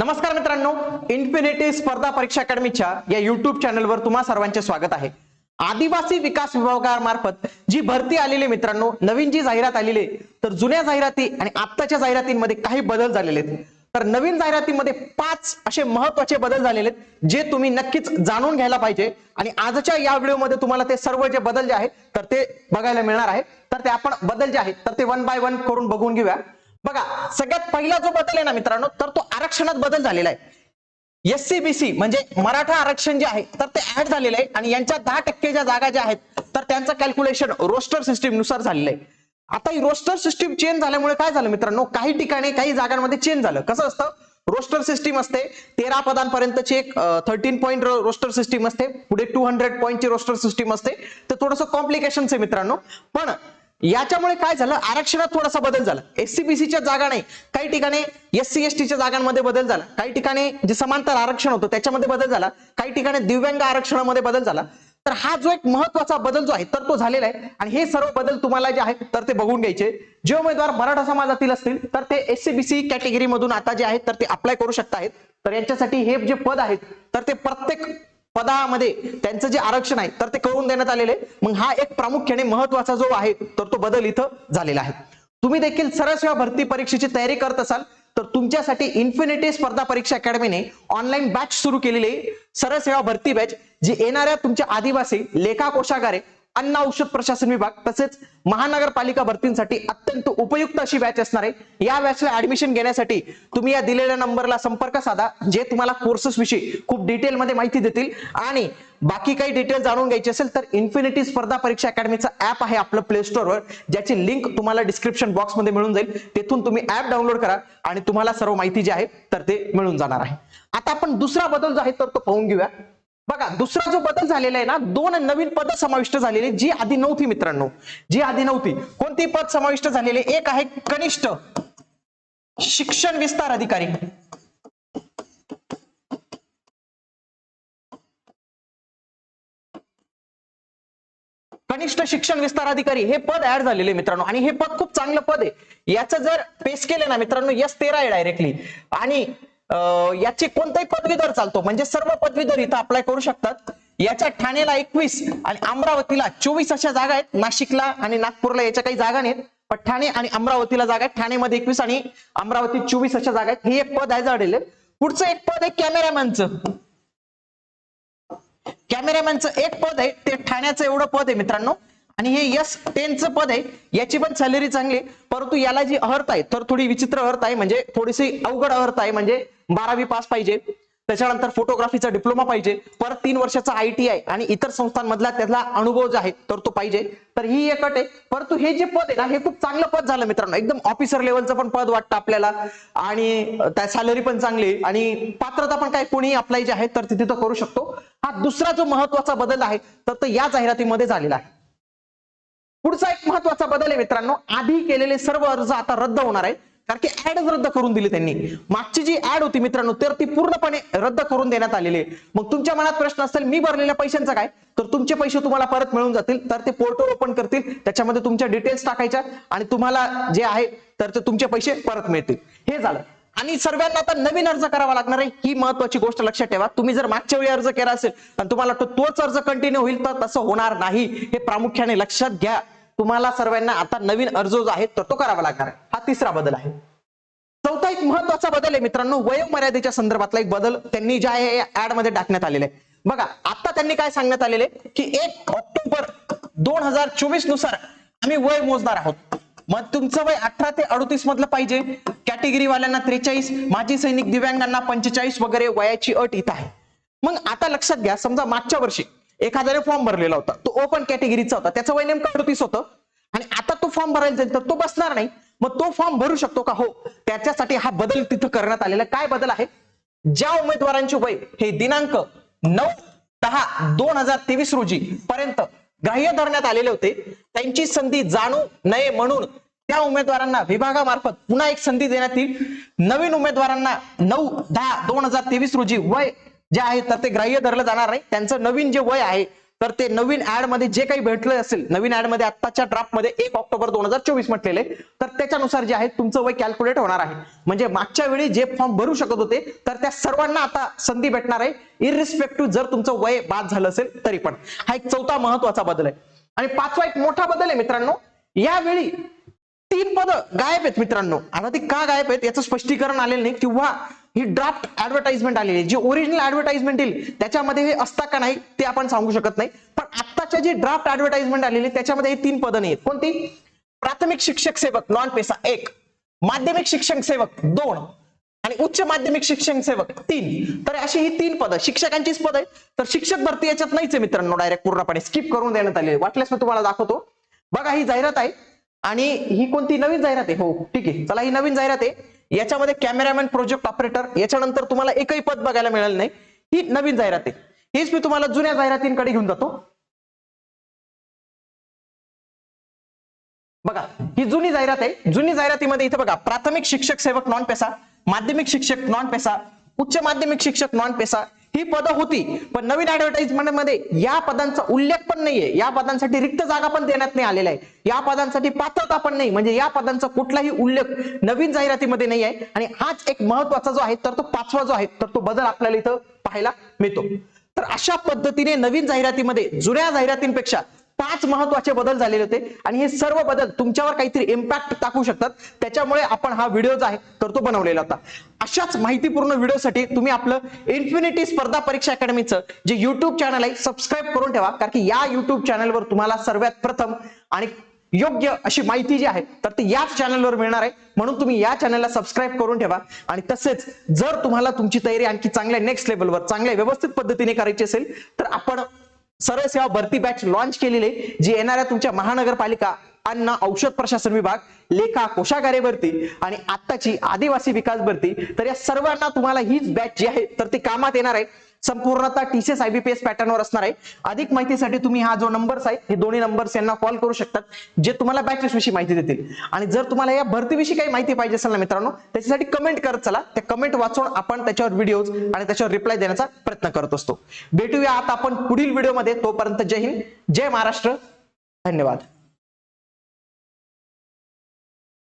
नमस्कार मित्रांनो इन्फिनिटी स्पर्धा परीक्षा अकॅडमीच्या या युट्यूब चॅनलवर तुम्हा सर्वांचे स्वागत आहे. आदिवासी विकास विभागामार्फत जी भरती आलेली मित्रांनो नवीन जी जाहिरात आलेली तर जुन्या जाहिराती आणि आत्ताच्या जाहिरातींमध्ये काही बदल झालेले आहेत. तर नवीन जाहिरातीमध्ये पाच असे महत्त्वाचे बदल झालेले आहेत जे तुम्ही नक्कीच जाणून घ्यायला पाहिजे. आणि आजच्या या व्हिडिओमध्ये तुम्हाला ते सर्व जे बदल जे आहेत तर ते बघायला मिळणार आहे. तर ते आपण बदल जे आहेत तर ते वन बाय वन करून बघून घेऊया. बघा सगळ्यात पहिला जो बदल आहे ना मित्रांनो तर तो आरक्षणात बदल झालेला आहे. एससीबीसी म्हणजे मराठा आरक्षण जे आहे तर ते ऍड झालेलं आहे आणि यांच्या दहा टक्के ज्या जागा ज्या आहेत तर त्यांचं कॅल्क्युलेशन रोस्टर सिस्टीमनुसार झालेलं आहे. आता ही रोस्टर सिस्टीम चेंज झाल्यामुळे काय झालं मित्रांनो काही ठिकाणी काही जागांमध्ये चेंज झालं. कसं असतं? रोस्टर सिस्टीम असते तेरा पदांपर्यंतची एक थर्टीन पॉईंट रोस्टर सिस्टीम असते पुढे टू हंड्रेड पॉईंटची रोस्टर सिस्टीम असते. तर थोडंसं कॉम्प्लिकेशन आहे मित्रांनो. पण याच्यामुळे काय झालं? आरक्षणात थोडासा बदल झाला. एससीबीसीच्या जागा नाही. काही ठिकाणी एस सी एस टीच्या जागांमध्ये बदल झाला. काही ठिकाणी जे समांतर आरक्षण होतं त्याच्यामध्ये बदल झाला. काही ठिकाणी दिव्यांग आरक्षणामध्ये बदल झाला. तर हा जो एक महत्त्वाचा बदल जो आहे तर तो झालेला आहे. आणि हे सर्व बदल तुम्हाला जे आहेत तर ते बघून घ्यायचे. जे उमेदवार मराठा समाजातील असतील तर ते एससीबीसी कॅटेगरी मधून आता जे आहेत तर ते अप्लाय करू शकतायत तर यांच्यासाठी हे जे पद आहेत तर ते प्रत्येक पदामध्ये त्यांचं जे आरक्षण आहे तर ते करून देण्यात आलेले आहे. मग हा एक प्रामुख्याने महत्त्वाचा जो आहे तर तो बदल इथं झालेला आहे तुम्ही देखील सरळ सेवा भरती परीक्षेची तयारी करत असाल तर तुमच्यासाठी इन्फिनिटी स्पर्धा परीक्षा अकॅडमीने ऑनलाईन बॅच सुरू केलेली आहे सरळ सेवा भरती बॅच जी येणाऱ्या तुमच्या आदिवासी लेखा कोशागारे अन्न औषध प्रशासन विभाग तसेच महानगरपालिका भरतींसाठी अत्यंत उपयुक्त अशी बॅच असणार आहे. या बॅचला ऍडमिशन घेण्यासाठी तुम्ही या दिलेल्या नंबरला संपर्क साधा जे तुम्हाला कोर्सेस विषयी खूप डिटेलमध्ये माहिती देतील. आणि बाकी काही डिटेल जाणून घ्यायची असेल तर इन्फिनिटी स्पर्धा परीक्षा अकॅडमीचं ऍप आहे आपलं प्ले स्टोअरवर ज्याची लिंक तुम्हाला डिस्क्रिप्शन बॉक्समध्ये मिळून जाईल. तेथून तुम्ही ऍप डाउनलोड करा आणि तुम्हाला सर्व माहिती जी आहे तर ते मिळून जाणार आहे. आता आपण दुसरा बदल जो आहे तर तो पाहून घेऊया. बघा दुसरा जो बदल झालेला आहे ना दोन नवीन पद समाविष्ट झालेली जी आधी नव्हती मित्रांनो जी आधी नव्हती. कोणती पद समाविष्ट झालेली? एक आहे कनिष्ठ शिक्षण विस्तार अधिकारी. कनिष्ठ शिक्षण विस्तार अधिकारी हे पद ऍड झालेले मित्रांनो. आणि हे पद खूप चांगलं पद आहे. याचं जर पेस केलं ना मित्रांनो यस तेरा आहे डायरेक्टली आणि याचे कोणताही पदवीधर चालतो. म्हणजे सर्व पदवीधर इथं अप्लाय करू शकतात. याच्या ठाण्याला एकवीस आणि अमरावतीला चोवीस अशा जागा आहेत. नाशिकला आणि नागपूरला याच्या काही जागा नाहीत. पण ठाणे आणि अमरावतीला जागा आहेत. ठाणेमध्ये एकवीस आणि अमरावतीत चोवीस अशा जागा आहेत. हे एक पद आहे झालेलं. पुढचं एक पद आहे कॅमेरामॅनचं. कॅमेरामॅनचं एक पद आहे. ते ठाण्याचं एवढं पद आहे मित्रांनो. आणि हे यस टेनचं पद आहे. याची पण सॅलरी चांगली आहे. परंतु याला जी अहर्थ आहे तर थोडी विचित्र अर्थ आहे. म्हणजे थोडीशी अवघड अहर्थ आहे. म्हणजे बारावी पास पाहिजे. त्याच्यानंतर फोटोग्राफीचा डिप्लोमा पाहिजे. परत तीन वर्षाचा आय टी आय आणि इतर संस्थांमधला त्यातला अनुभव जो आहे तर तो पाहिजे. तर ही एक अट आहे. परंतु हे जे पद आहे ना हे खूप चांगलं पद झालं मित्रांनो. एकदम ऑफिसर लेवलचं पण पद वाटतं आपल्याला. आणि त्या सॅलरी पण चांगली आहे. आणि पात्रता पण काय कोणी अप्लाय जे आहे तर तिथे तो करू शकतो. हा दुसरा जो महत्त्वाचा बदल आहे तर तो या जाहिरातीमध्ये झालेला आहे. पुढचा एक महत्त्वाचा बदल आहे मित्रांनो. आधी केलेले सर्व अर्ज आता रद्द होणार आहे. कारण की ऍडच रद्द करून दिली त्यांनी. मागची जी ऍड होती मित्रांनो तर ती पूर्णपणे रद्द करून देण्यात आलेली आहे. मग तुमच्या मनात प्रश्न असेल मी भरलेल्या पैशांचा काय? तर तुमचे पैसे तुम्हाला परत मिळून जातील तर ते पोर्टल ओपन करतील त्याच्यामध्ये तुमच्या डिटेल्स टाकायच्या आणि तुम्हाला जे आहे तर ते तुमचे पैसे परत मिळतील. हे झालं. आणि सर्वांना आता नवीन अर्ज करावा लागणार आहे. ही महत्वाची गोष्ट लक्षात ठेवा. तुम्ही जर मागच्या वेळी अर्ज केला असेल आणि तुम्हाला तो तोच अर्ज कंटिन्यू होईल तर तसं होणार नाही. हे प्रामुख्याने लक्षात घ्या. तुम्हाला सर्वांना आता नवीन अर्ज जो आहे तर तो करावा लागणार आहे. हा तिसरा बदल आहे. चौथा एक महत्त्वाचा बदल आहे मित्रांनो वयोमर्यादेच्या संदर्भातला एक बदल त्यांनी ज्या आहे ऍडमध्ये टाकण्यात आलेला आहे. बघा आता त्यांनी काय सांगण्यात आलेले की एक ऑक्टोबर दोन हजार चोवीसनुसार आम्ही वय मोजणार आहोत. मग तुमचं वय अठरा ते अडतीस मधलं पाहिजे. कॅटेगरी वाल्यांना त्रेचाळीस माजी सैनिक दिव्यांगांना पंचेचाळीस वगैरे वयाची अट इथं आहे. मग आता लक्षात घ्या समजा मागच्या वर्षी एखाद्याने फॉर्म भरलेला होता तो ओपन कॅटेगरीचा होता त्याचं वय नेमकं अडतीस होतं. आणि आता तो फॉर्म भरायला जाईल तर तो बसणार नाही. मग तो फॉर्म भरू शकतो का? हो. त्याच्यासाठी हा बदल तिथं करण्यात आलेला काय बदल आहे? ज्या उमेदवारांचे वय हे दिनांक नऊ दहा दोन हजार तेवीस रोजी पर्यंत ग्राह्य धरण्यात आलेले होते. त्यांची संधी जाणू नये म्हणून त्या उमेदवारांना विभागामार्फत पुन्हा एक संधी देण्यात येईल. नवीन उमेदवारांना नऊ दहा दोन हजार तेवीस रोजी वय जे आहे तर ते ग्राह्य धरलं जाणार नाही त्यांचं नवीन जे वय आहे तर ते नवीन ऍडमध्ये जे काही भेटलं असेल नवीन ऍडमध्ये आत्ताच्या ड्राफ्टमध्ये एक ऑक्टोबर दोन हजार चोवीस म्हटलेले तर त्याच्यानुसार जे आहे तुमचं वय कॅल्क्युलेट होणार आहे. म्हणजे मागच्या वेळी जे फॉर्म भरू शकत होते तर त्या सर्वांना आता संधी भेटणार आहे. इरिस्पेक्टिव्ह जर तुमचं वय बाद झालं असेल तरी पण. हा एक चौथा महत्त्वाचा बदल आहे. आणि पाचवा एक मोठा बदल आहे मित्रांनो यावेळी तीन पद गायब आहेत मित्रांनो. आता ती का गायब आहेत याचं स्पष्टीकरण आलेलं नाही. किंवा ही ड्राफ्ट ऍडव्हर्टाइजमेंट आलेली आहे. जी ओरिजिनल ऍडव्हर्टाइजमेंट येईल त्याच्यामध्ये हे असता का नाही ते आपण सांगू शकत नाही. पण आत्ताच्या जी ड्राफ्ट ऍडव्हर्टाइजमेंट आलेली आहे, त्याच्यामध्ये हे तीन पदं नाही आहेत कोणती? प्राथमिक शिक्षक सेवक नॉन पेसा. एक. माध्यमिक शिक्षक सेवक दोन. आणि उच्च माध्यमिक शिक्षण सेवक तीन. तर अशी ही तीन पदं. शिक्षकांचीच पद आहे तर शिक्षक भरती याच्यात नाहीच आहे मित्रांनो डायरेक्ट पूर्णपणे. स्किप करून देण्यात आले वाटल्यास मी तुम्हाला दाखवतो. बघा ही जाहिरात आहे. आणि ही कोणती नवीन जाहिरात आहे? हो ठीक आहे. चला ही नवीन जाहिरात आहे. याच्यामध्ये कॅमेरामॅन प्रोजेक्ट ऑपरेटर याच्यानंतर तुम्हाला एकही पद बघायला मिळालं नाही. ही नवीन जाहिरात आहे. हेच मी तुम्हाला जुन्या जाहिरातींकडे घेऊन जातो. बघा ही जुनी जाहिरात आहे. जुनी जाहिरातीमध्ये इथे बघा प्राथमिक शिक्षक सेवक नॉन पेसा माध्यमिक शिक्षक नॉन पेसा उच्च माध्यमिक शिक्षक नॉन पेसा ही पदं होती. पण नवीन ऍडव्हर्टाइजमेंटमध्ये या पदांचा उल्लेख पण नाहीये. या पदांसाठी रिक्त जागा पण देण्यात नाही आलेला आहे या पदांसाठी पात्रता पण नाही. म्हणजे या पदांचा कुठलाही उल्लेख नवीन जाहिरातीमध्ये नाही आहे. आणि हाच एक महत्त्वाचा जो आहे तर तो पाचवा जो आहे तर तो बदल आपल्याला इथं पाहायला मिळतो. तर अशा पद्धतीने नवीन जाहिरातीमध्ये जुन्या जाहिरातींपेक्षा पाच महत्त्वाचे बदल झालेले होते. आणि हे सर्व बदल तुमच्यावर काहीतरी इम्पॅक्ट टाकू शकतात. त्याच्यामुळे आपण हा व्हिडिओ जो आहे तर तो बनवलेला होता. अशाच माहितीपूर्ण व्हिडिओसाठी तुम्ही आपलं इन्फिनिटी स्पर्धा परीक्षा अकॅडमीचं जे युट्यूब चॅनल आहे सबस्क्राईब करून ठेवा. कारण की या युट्यूब चॅनलवर तुम्हाला सर्वात प्रथम आणि योग्य अशी माहिती जी आहे तर ती याच चॅनलवर मिळणार आहे. म्हणून तुम्ही या चॅनलला सबस्क्राईब करून ठेवा. आणि तसेच जर तुम्हाला तुमची तयारी आणखी चांगल्या नेक्स्ट लेवलवर चांगल्या व्यवस्थित पद्धतीने करायची असेल तर आपण सरळ सेवा भरती बॅच लॉन्च केलेली आहे, जी येणाऱ्या तुमच्या महानगरपालिका अन्न औषध प्रशासन विभाग लेखा कोशागारे भरती आणि आत्ताची आदिवासी विकास भरती तर या सर्वांना तुम्हाला हीच बॅच जी आहे तर ती कामात येणार आहे. संपूर्णतः टीसीएस आयबीपीएस पॅटर्नवर असणार आहे. अधिक माहितीसाठी तुम्ही हा जो नंबर्स आहे हे दोन्ही नंबर्स यांना कॉल करू शकतात जे तुम्हाला बॅचेस विषयी माहिती देतील. आणि जर तुम्हाला या भरतीविषयी काही माहिती पाहिजे असेल ना मित्रांनो त्याच्यासाठी कमेंट करत चला. त्या कमेंट वाचून आपण त्याच्यावर व्हिडिओ आणि त्याच्यावर रिप्लाय देण्याचा प्रयत्न करत असतो. भेटूया आता आपण पुढील व्हिडिओमध्ये तोपर्यंत जय हिंद जय महाराष्ट्र. धन्यवाद.